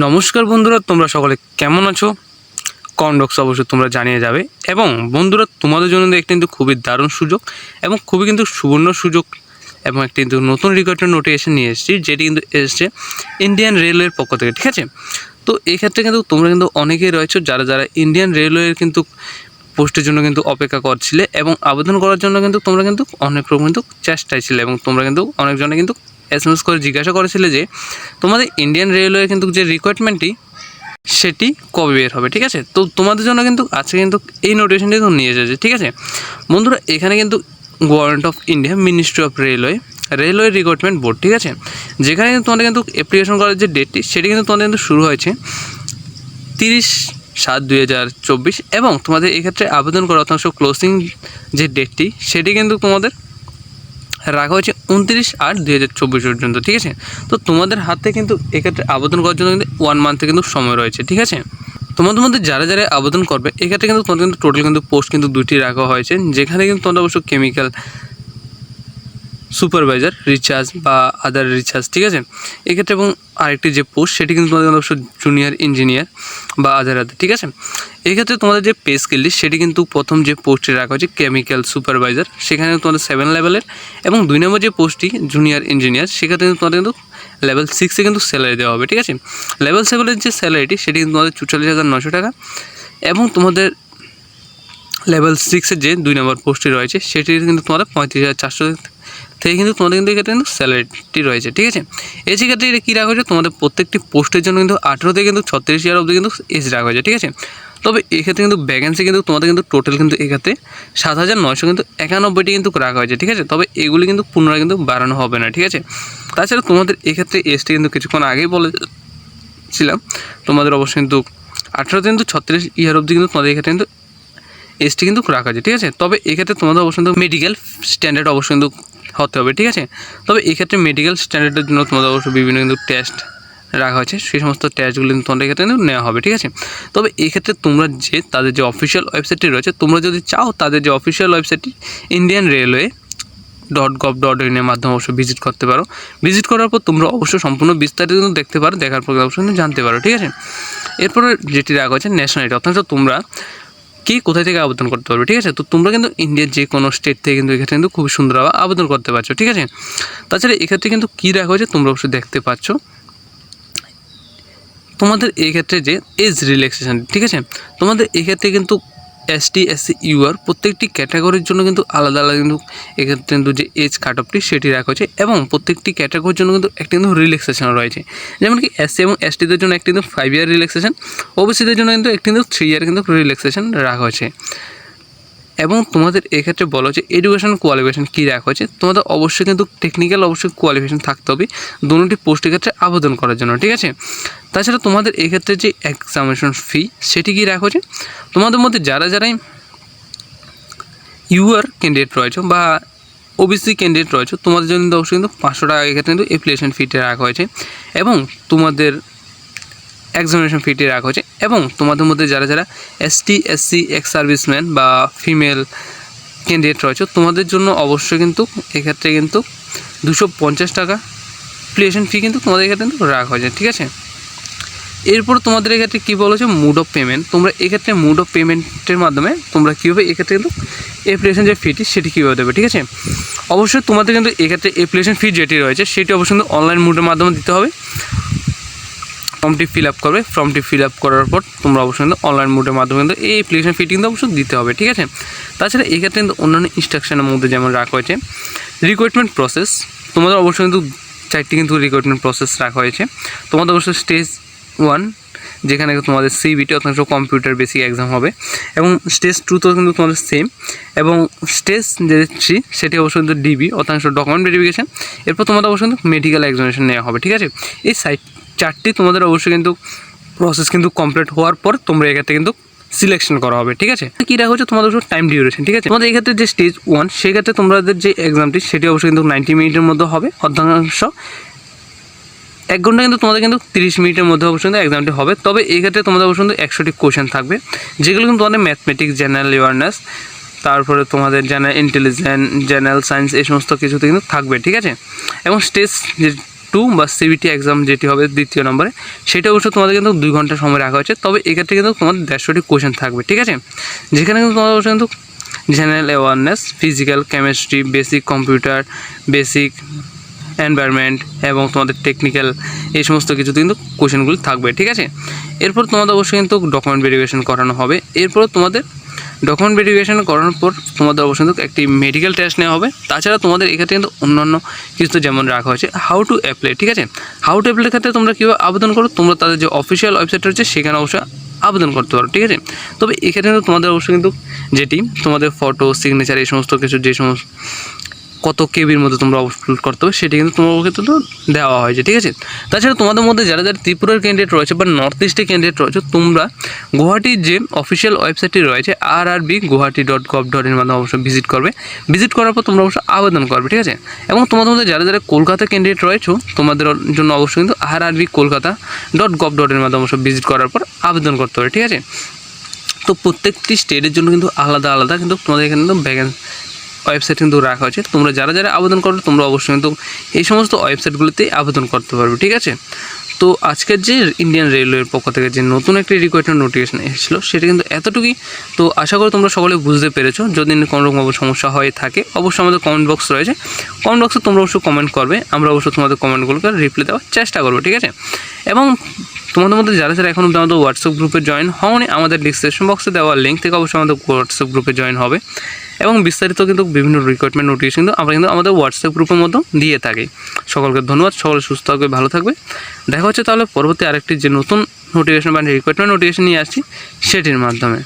নমস্কার বন্ধুরা, তোমরা সকলে কেমন আছো? কন্ডক্স অবশ্যই তোমরা জানিয়ে যাবে। এবং বন্ধুরা, তোমাদের জন্য একটি কিন্তু খুবই দারুণ সুযোগ এবং খুবই কিন্তু সুবর্ণ সুযোগ এবং একটি কিন্তু নতুন রিকোয়ারমেন্ট নোটিফিকেশন নিয়ে এসেছি, যেটি কিন্তু এসেছে ইন্ডিয়ান রেলওয়ের পক্ষ থেকে, ঠিক আছে? তো এই ক্ষেত্রে কিন্তু তোমরা কিন্তু অনেকেই রয়েছো যারা যারা ইন্ডিয়ান রেলওয়ের কিন্তু পোস্টের জন্য কিন্তু অপেক্ষা করছিলে এবং আবেদন করার জন্য কিন্তু তোমরা কিন্তু অনেক রকম কিন্তু চেষ্টায় ছিলে এবং তোমরা কিন্তু অনেকজনে কিন্তু এস এম এস করে জিজ্ঞাসা করেছিলে যে তোমাদের ইন্ডিয়ান রেলওয়ে কিন্তু যে রিকোয়ারমেন্টটি সেটি কবে বের হবে, ঠিক আছে? তো তোমাদের জন্য কিন্তু আজকে কিন্তু এই নোটিফিকেশনটি কিন্তু নিয়ে এসেছে, ঠিক আছে? বন্ধুরা, এখানে কিন্তু government of India ministry of railway railway recruitment board ঠিক আছে? যেখানে কিন্তু তোমাদের কিন্তু অ্যাপ্লিকেশন করার যে ডেটটি সেটি কিন্তু তোমাদের কিন্তু শুরু হয়েছে তিরিশ সাত দুই হাজার চব্বিশ এবং তোমাদের এক্ষেত্রে আবেদন করা অত্যন্ত ক্লোজিং যে ডেটটি সেটি কিন্তু তোমাদের রাখা হয়েছে উনত্রিশ আট দুই হাজার চব্বিশ পর্যন্ত, ঠিক আছে? তো তোমাদের হাতে কিন্তু এক্ষেত্রে আবেদন করার জন্য কিন্তু ওয়ান মান্থে কিন্তু সময় রয়েছে, ঠিক আছে? তোমাদের মধ্যে যারা যারা আবেদন করবে, এক্ষেত্রে কিন্তু তোমাদের কিন্তু টোটাল কিন্তু পোস্ট কিন্তু দুটি রাখা হয়েছে, যেখানে কিন্তু তোমাদের অবশ্য কেমিক্যাল সুপারভাইজার, রিচার্জ বা আদার রিচার্জ, ঠিক আছে? এক্ষেত্রে এবং আরেকটি যে পোস্ট সেটি কিন্তু তোমাদের অবশ্য জুনিয়র ইঞ্জিনিয়ার বা আদার আদার ঠিক আছে? এক্ষেত্রে তোমাদের যে পে স্কিলটি সেটি কিন্তু প্রথম যে পোস্টে রাখা হয়েছে কেমিক্যাল সুপারভাইজার সেখানে তোমাদের সেভেন লেভেলের এবং দুই নম্বর যে পোস্টটি জুনিয়র ইঞ্জিনিয়ার সেক্ষেত্রে কিন্তু তোমাদের কিন্তু লেভেল সিক্সে কিন্তু স্যালারি দেওয়া হবে, ঠিক আছে? লেভেল সেভেনের যে স্যালারিটি সেটি কিন্তু তোমাদের চুচল্লিশ হাজার নশো টাকা এবং তোমাদের লেভেল সিক্সের যে দুই নম্বর পোস্টটি রয়েছে সেটি কিন্তু তোমাদের পঁয়ত্রিশ হাজার চারশো থেকে কিন্তু তোমাদের কিন্তু এক্ষেত্রে কিন্তু স্যালারিটি রয়েছে, ঠিক আছে? এই সেক্ষেত্রে এটা কী রাখা হয়েছে? তোমাদের প্রত্যেকটি পোস্টের জন্য কিন্তু আঠেরো থেকে কিন্তু ছত্রিশ হাজার অবধি কিন্তু এজ রাখা হয়েছে, ঠিক আছে? তবে এক্ষেত্রে কিন্তু ভ্যাকেন্সি কিন্তু তোমাদের কিন্তু টোটাল কিন্তু এক্ষেত্রে সাত হাজার নয়শো কিন্তু একানব্বইটি কিন্তু রাখা হয়েছে, ঠিক আছে? তবে এগুলি কিন্তু পুনরায় কিন্তু বাড়ানো হবে না, ঠিক আছে? তাছাড়া তোমাদের এক্ষেত্রে এজটি কিন্তু কিছুক্ষণ আগেই বলেছিলাম তোমাদের অবশ্যই কিন্তু আঠেরো কিন্তু ছত্রিশ ইয়ার অবধি কিন্তু তোমাদের এক্ষেত্রে কিন্তু এসটি কিন্তু রাখা যায় ঠিক আছে? তবে এক্ষেত্রে তোমাদের অবশ্যই কিন্তু মেডিকেল স্ট্যান্ডার্ড অবশ্যই কিন্তু হতে হবে, ঠিক আছে? তবে এক্ষেত্রে মেডিকেল স্ট্যান্ডার্ডের জন্য তোমাদের অবশ্যই বিভিন্ন কিন্তু টেস্ট রাখা হয়েছে, সেই সমস্ত টেস্টগুলো কিন্তু তোমাদের ক্ষেত্রে কিন্তু নেওয়া হবে, ঠিক আছে? তবে এক্ষেত্রে তোমরা যে, তাদের যে অফিসিয়াল ওয়েবসাইটটি রয়েছে, তোমরা যদি চাও তাদের যে অফিসিয়াল ওয়েবসাইটটি Indian railway dot gov dot in এর মাধ্যমে অবশ্যই ভিজিট করতে পারো। ভিজিট করার পর তোমরা অবশ্যই সম্পূর্ণ বিস্তারিত কিন্তু দেখতে পারো, দেখার পর অবশ্যই কিন্তু জানতে পারো, ঠিক আছে? এরপরে যেটি রাখা হয়েছে ন্যাশনালিটি অর্থাৎ তোমরা কি, কোথায় থেকে আবেদন করতে পারবে, ঠিক আছে? তো তোমরা কিন্তু ইন্ডিয়ার যে কোনো স্টেট থেকে কিন্তু এক্ষেত্রে কিন্তু খুব সুন্দরভাবে আবেদন করতে পারছ, ঠিক আছে? তাছাড়া এক্ষেত্রে কিন্তু কী রাখা হয়েছে তোমরা অবশ্যই দেখতে পাচ্ছ। তোমাদের এক্ষেত্রে যে এজ রিল্যাক্সেশন ঠিক আছে? তোমাদের এক্ষেত্রে কিন্তু এসটি এসসি ইউআর প্রত্যেকটি ক্যাটাগরির জন্য কিন্তু আলাদা আলাদা কিন্তু এক্ষেত্রে কিন্তু যে এজ কাট অফটি সেটি রাখা হয়েছে এবং প্রত্যেকটি ক্যাটাগরির জন্য কিন্তু একটি কিন্তু রিল্যাক্সেশন রয়েছে। যেমন কি এসসি এবং এসটিদের জন্য একটি কিন্তু ফাইভ ইয়ার রিল্যাক্সেশন ওবিসিদের জন্য কিন্তু একটি কিন্তু থ্রি ইয়ার কিন্তু রিল্যাক্সেশন রাখা হয়েছে। এবং তোমাদের এক্ষেত্রে বলো যে এডুকেশন কোয়ালিফিকেশন কী রাখা হয়েছে, তোমাদের অবশ্যই কিন্তু টেকনিক্যাল অবশ্যই কোয়ালিফিকেশন থাকতে হবে। দুটি পোস্টের ক্ষেত্রে আবেদন করার জন্য, ঠিক আছে? তাছাড়া তোমাদের এক্ষেত্রে যে এক্সামিনেশন ফি সেটি কী রাখা হয়েছে তোমাদের মধ্যে যারা যারাই ইউআর ক্যান্ডিডেট রয়েছে বা ওবিসি ক্যান্ডিডেট রয়েছে, তোমাদের জন্য অবশ্যই কিন্তু পাঁচশো টাকা এক্ষেত্রে কিন্তু অ্যাপ্লিকেশন ফিতে রাখা হয়েছে এবং তোমাদের এক্সামিনেশন ফিটি রাখা হয়েছে এবং তোমাদের মধ্যে যারা যারা এসটি এসসি এক্স সার্ভিসম্যান বা ফিমেল ক্যান্ডিডেট রয়েছে, তোমাদের জন্য অবশ্যই কিন্তু এক্ষেত্রে কিন্তু দুশো পঞ্চাশ টাকা অ্যাপ্লিকেশন ফি কিন্তু তোমাদের এক্ষেত্রে কিন্তু রাখা হয়েছে, ঠিক আছে? এরপর তোমাদের এক্ষেত্রে কী বলেছে মুড অফ পেমেন্ট তোমরা এক্ষেত্রে মুড অফ পেমেন্টের মাধ্যমে তোমরা কীভাবে এক্ষেত্রে কিন্তু অ্যাপ্লিকেশন যে ফিটি সেটি কীভাবে দেবে, ঠিক আছে? অবশ্যই তোমাদের কিন্তু এক্ষেত্রে অ্যাপ্লিকেশন ফি যেটি রয়েছে, সেটি অবশ্যই কিন্তু অনলাইন মুডের মাধ্যমে দিতে হবে। ফর্মটি ফিল আপ করবে। ফর্মটি ফিল আপ করার পর তোমরা অবশ্যই কিন্তু অনলাইন মোডের মাধ্যমে কিন্তু এই অ্যাপ্লিকেশন ফিটি কিন্তু অবশ্যই দিতে হবে, ঠিক আছে? তাছাড়া এক্ষেত্রে কিন্তু অন্যান্য ইনস্ট্রাকশনের মধ্যে যেমন রাখা হয়েছে রিক্রুটমেন্ট প্রসেস তোমাদের অবশ্যই কিন্তু চারটি কিন্তু রিক্রুটমেন্ট প্রসেস রাখা হয়েছে। তোমাদের অবশ্যই স্টেজ ওয়ান যেখানে তোমাদের সিবিটি অর্থাৎ কম্পিউটার বেসিক এক্সাম হবে। এবং স্টেজ টুতেও কিন্তু তোমাদের সেম এবং স্টেজ যে থ্রি সেটি অবশ্যই কিন্তু ডিবি অর্থাৎ ডকুমেন্ট ভেরিফিকেশান এরপর তোমাদের অবশ্যই কিন্তু মেডিকেল এক্সামিনেশন নেওয়া হবে, ঠিক আছে? এই সাইট চারটি তোমাদের অবশ্যই কিন্তু প্রসেস কিন্তু কমপ্লিট হওয়ার পর তোমরা এক্ষেত্রে কিন্তু সিলেকশন করা হবে, ঠিক আছে? কী রাখা হচ্ছে তোমাদের টাইম ডিউরেশন ঠিক আছে? তোমাদের এক্ষেত্রে যে স্টেজ ওয়ান সেক্ষেত্রে তোমাদের যে এক্সামটি সেটি অবশ্যই কিন্তু নাইনটি মিনিটের মধ্যে হবে অর্ধাংশ এক ঘণ্টা কিন্তু তোমাদের কিন্তু তিরিশ মিনিটের মধ্যে অবশ্যই কিন্তু এক্সামটি হবে। তবে এই ক্ষেত্রে তোমাদের অবশ্যই কিন্তু একশোটি কোয়েশন থাকবে, যেগুলো কিন্তু তোমাদের ম্যাথমেটিক্স জেনারেল অ্যাওয়ারনেস তারপরে তোমাদের জেনারেল ইন্টেলিজেন্স জেনারেল সায়েন্স এই সমস্ত কিছুতে কিন্তু থাকবে, ঠিক আছে? এবং স্টেজ যে টু বা সিবিটি এক্সাম যেটি হবে দ্বিতীয় নম্বরে, সেটা অবশ্য তোমাদের কিন্তু দুই ঘণ্টা সময় রাখা হয়েছে, তবে এক্ষেত্রে কিন্তু তোমাদের দেড়শোটি কোয়েশ্চেন থাকবে, ঠিক আছে? যেখানে কিন্তু তোমাদের অবশ্য কিন্তু general awareness physical chemistry basic computer basic environment এবং তোমাদের টেকনিক্যাল এই সমস্ত কিছু কিন্তু কোশ্চেনগুলি থাকবে, ঠিক আছে? এরপর তোমাদের অবশ্যই কিন্তু ডকুমেন্ট ভেরিফিকেশন করানো হবে। এরপর তোমাদের ডকুমেন্ট ভেরিফিকেশন করানোর পর তোমাদের অবশ্যই কিন্তু একটি মেডিকেল টেস্ট নেওয়া হবে। তাছাড়া তোমাদের এক্ষেত্রে কিন্তু অন্যান্য কিছু যেমন রাখা হয়েছে হাউ টু অ্যাপ্লাই ঠিক আছে? হাউ টু অ্যাপ্লাইয়ের ক্ষেত্রে তোমরা কীভাবে আবেদন করো? তোমরা তাদের যে অফিসিয়াল ওয়েবসাইট রয়েছে, সেখানে অবশ্যই আবেদন করতে পারো, ঠিক আছে? তবে এক্ষেত্রে কিন্তু তোমাদের অবশ্যই কিন্তু যেটি তোমাদের ফটো সিগনেচার এই সমস্ত কিছু, যে সমস্ত কত কেবির মধ্যে তোমরা আপলোড করতে হবে, সেটি কিন্তু তোমার ক্ষেত্রে তো দেওয়া হয়েছে, ঠিক আছে? তাছাড়া তোমাদের মধ্যে যারা যারা ত্রিপুরার ক্যান্ডিডেট রয়েছে বা নর্থ ইস্টের ক্যান্ডিডেট রয়েছে, তোমরা গুয়াহাটির যে অফিসিয়াল ওয়েবসাইটটি রয়েছে R R B Guwahati dot gov dot এর মাধ্যমে অবশ্যই ভিজিট করবে। ভিজিট করার পর তোমরা অবশ্যই আবেদন করবে, ঠিক আছে? এবং তোমাদের মধ্যে যারা যারা কলকাতা ক্যান্ডিডেট রয়েছে, তোমাদের জন্য অবশ্যই কিন্তু R R B Kolkata dot gov dot এর মাধ্যমে অবশ্যই ভিজিট করার পর আবেদন করতে হবে, ঠিক আছে? তো প্রত্যেকটি স্টেটের জন্য কিন্তু আলাদা আলাদা, কিন্তু তোমাদের এখানে কিন্তু ভ্যাকেন্সি ওয়েবসাইট কিন্তু রাখা হয়েছে তোমরা যারা যারা আবেদন করবে তোমরা অবশ্যই কিন্তু এই সমস্ত ওয়েবসাইটগুলোতেই আবেদন করতে পারবে, ঠিক আছে? তো আজকের যে ইন্ডিয়ান রেলওয়ের পক্ষ থেকে যে নতুন একটি রিকোয়ারমেন্ট নোটিফিকেশন এসেছিল, সেটা কিন্তু এতটুকুই। তো আশা করি তোমরা সকলে বুঝতে পেরেছ। যদি কোনো রকম সমস্যা হয়ে থাকে, অবশ্যই আমাদের কমেন্ট বক্স রয়েছে। কমেন্ট বক্সে তোমরা অবশ্যই কমেন্ট করবে। আমরা অবশ্যই তোমাদের কমেন্টগুলোকে রিপ্লাই দেওয়ার চেষ্টা করব, ঠিক আছে? এবং তোমাদের মধ্যে যারা যারা এখন আমাদের হোয়াটসঅ্যাপ গ্রুপে জয়েন হওনি, আমাদের ডিসক্রিপশন বক্সে দেওয়া লিঙ্ক থেকে অবশ্যই আমাদের হোয়াটসঅ্যাপ গ্রুপে জয়েন হবে। এবং বিস্তারিত কিন্তু বিভিন্ন রিক্রুটমেন্ট নোটিশ কিন্তু আমরা কিন্তু আমাদের হোয়াটসঅ্যাপ গ্রুপের মতো দিয়ে থাকি। সকলকে ধন্যবাদ, সকলে সুস্থ থাকবে, ভালো থাকবে। দেখা হচ্ছে তাহলে পরবর্তী আরেকটি যে নতুন নোটিফিকেশন বা রিক্রুটমেন্ট নোটিফিকেশন নিয়ে আসছি, সেটির মাধ্যমে।